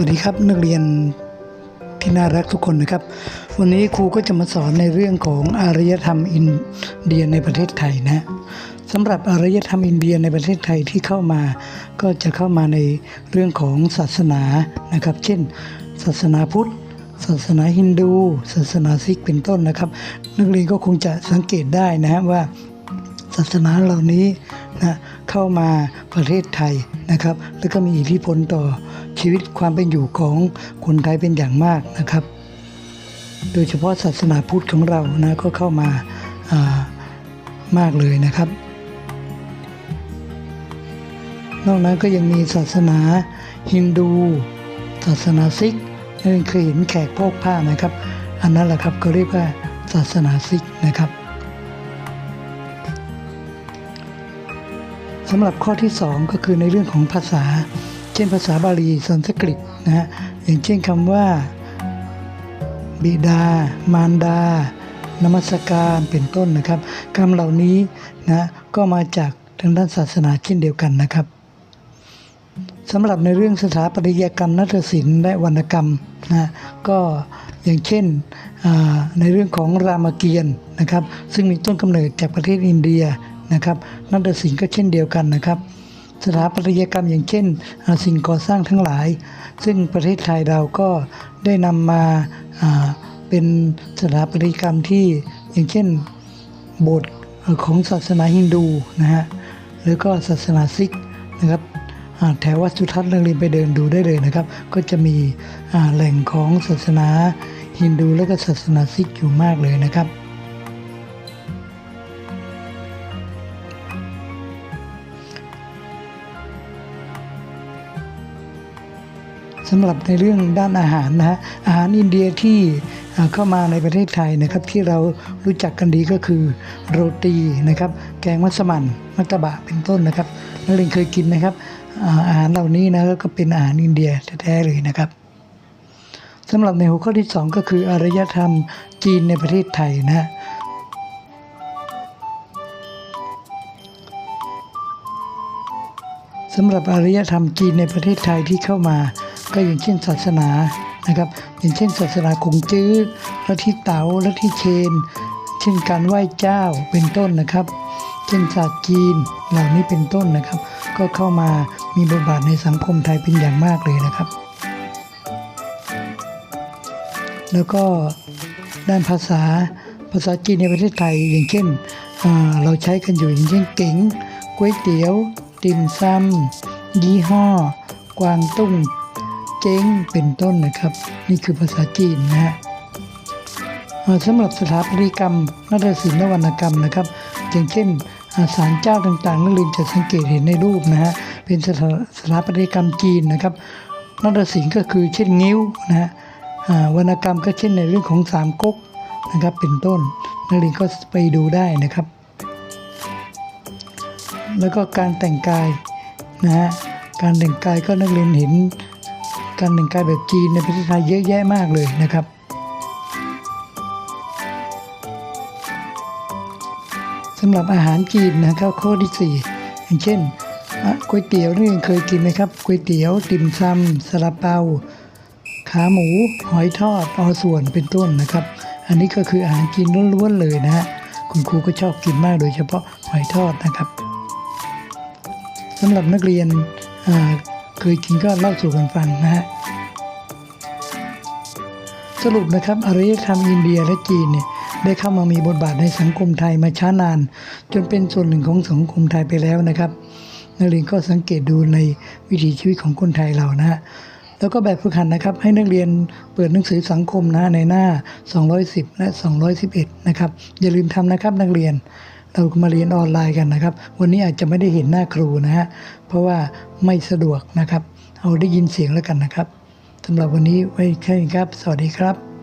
วัสดีครับนักเรียนที่น่ารักทุกคนนะครับ วันนี้ครูก็จะมาสอนในเรื่องของอารยธรรมอินเดียในประเทศไทยนะสำหรับอารยธรรมอินเดียในประเทศไทยที่เข้ามาก็จะเข้ามาในเรื่องของศาสนานะครับ เช่น ศาสนาพุทธ ศาสนาฮินดู ศาสนาซิกเป็นต้นนะครับ นักเรียนก็คงจะสังเกตได้นะฮะว่าศาสนาเหล่านี้นะเข้ามาประเทศไทยนะครับ แล้วก็มีอิทธิพลต่อ ชีวิตความเป็นอยู่ของคนไทยเป็นอย่างมากนะครับ โดยเฉพาะศาสนาพุทธของเรานะก็เข้ามาามากเลยนะครับ นอกนั้นก็ยังมีศาสนาฮินดู ศาสนาซิกนั่นเคยเห็นแขกพกผ้าไหมครับ อันนั้นแหละครับก็เรียกว่าศาสนาซิกนะครับสำหรับข้อที่ 2 ก็คือในเรื่องของภาษา เช่นภาษาบาลีสันสกฤตนะฮะอย่างเช่นคำว่า บิดา มารดา นมัสการเป็นต้นนะครับคำเหล่านี้นะก็มาจากทางด้านศาสนาเช่นเดียวกันนะครับสำหรับในเรื่องสถาปัตยกรรมนัตศิลป์และวรรณกรรมนะก็อย่างเช่นในเรื่องของรามเกียรตินะครับ ซึ่งมีต้นกำเนิดจากประเทศอินเดียนะครับนัตศิลป์ก็เช่นเดียวกันนะครับ สถาปัตยกรรมอย่างเช่น สิ่งก่อสร้างทั้งหลาย ซึ่งประเทศไทยเราก็ได้นำมาเป็นสถาปัตยกรรมที่อย่างเช่นโบสถ์ของศาสนาฮินดูนะฮะหรือก็ศาสนาซิกนะครับแถววัดสุทัศน์นักเรียนไปเดินดูได้เลยนะครับ ก็จะมีแหล่งของศาสนาฮินดูและก็ศาสนาซิกอยู่มากเลยนะครับ สำหรับในเรื่องด้านอาหารนะฮะอาหารอินเดียที่เข้ามาในประเทศไทยนะครับที่เรารู้จักกันดีก็คือโรตีนะครับ แกงมัสมั่นมัตตบะเป็นต้นนะครับนักเรียนเคยกินนะครับอาอาหารเหล่านี้นะก็เป็นอาหารอินเดียแท้ๆเลยนะครับสำหรับในหัวข้อที่ 2 ก็คืออารยธรรมจีนในประเทศไทยนะฮะสำหรับอารยธรรมจีนในประเทศไทยที่เข้ามา ก็อย่างเช่นศาสนานะครับ อย่างเช่น ศาสนาคงจื้อลัทธิเต๋าลัทธิเชน เช่นการไหว้เจ้าเป็นต้นนะครับ เช่นศาสตร์จีนเหล่านี้เป็นต้นนะครับ ก็เข้ามามีบทบาทในสังคมไทยเป็นอย่างมากเลยนะครับ แล้วก็ด้านภาษาภาษาจีนในประเทศไทยอย่างเช่นเราใช้กันอยู่อย่างเช่นเก๋งก๋วยเตี๋ยวติ่มซำยี่ห้อ กวางตุ้ง จ๊งเป็นต้นนะครับ นี่คือภาษาจีนนะฮะสำหรับสถาปัตยกรรมนาฏศิลป์และวรรณกรรมนะครับ อย่างเช่นอาศาลเจ้าต่างๆนักเรียนจะสังเกตเห็นในรูปนะฮะเป็นสถาสถาปัตยกรรมจีนนะครับนาฏศิลป์ก็คือเช่นงิ้วนะฮะวรรณกรรมก็เช่นในเรื่องของสามก๊กนะครับเป็นต้นนักเรียนก็ไปดูได้นะครับ แล้วก็การแต่งกายนะฮะการแต่งกายก็นักเรียนเห็น การแต่งกายแบบจีนในประเทศไทยเยอะแยะมากเลยนะครับสำหรับอาหารจีนนะครับข้อที่สี่อย่างเช่นก๋วยเตี๋ยวนี่เคยกินไหมครับก๋วยเตี๋ยวติ่มซำซาลาเปา ขาหมู หอยทอดอส่วนเป็นต้นนะครับ อันนี้ก็คืออาหารจีนล้วนๆเลยนะฮะคุณครูก็ชอบกินมากโดยเฉพาะหอยทอดนะครับสำหรับนักเรียนอ่า เคยกินก็เล่าสู่กันฟังนะฮะสรุปนะครับอารยธรรมอินเดียและจีนเนี่ยได้เข้ามามีบทบาทในสังคมไทยมาช้านาน จนเป็นส่วนหนึ่งของสังคมไทยไปแล้วนะครับนักเรียนก็สังเกตดูในวิถีชีวิตของคนไทยเรานะฮะแล้วก็แบบฝึกหัดนะครับ ให้นักเรียนเปิดหนังสือสังคมนะในหน้า 210 และ 211 นะครับ อย่าลืมทำนะครับนักเรียน เรามาเรียนออนไลน์กันนะครับ วันนี้อาจจะไม่ได้เห็นหน้าครูนะฮะเพราะว่าไม่สะดวกนะครับ เอาได้ยินเสียงแล้วกันนะครับสำหรับวันนี้ไว้แค่นี้ครับ สวัสดีครับ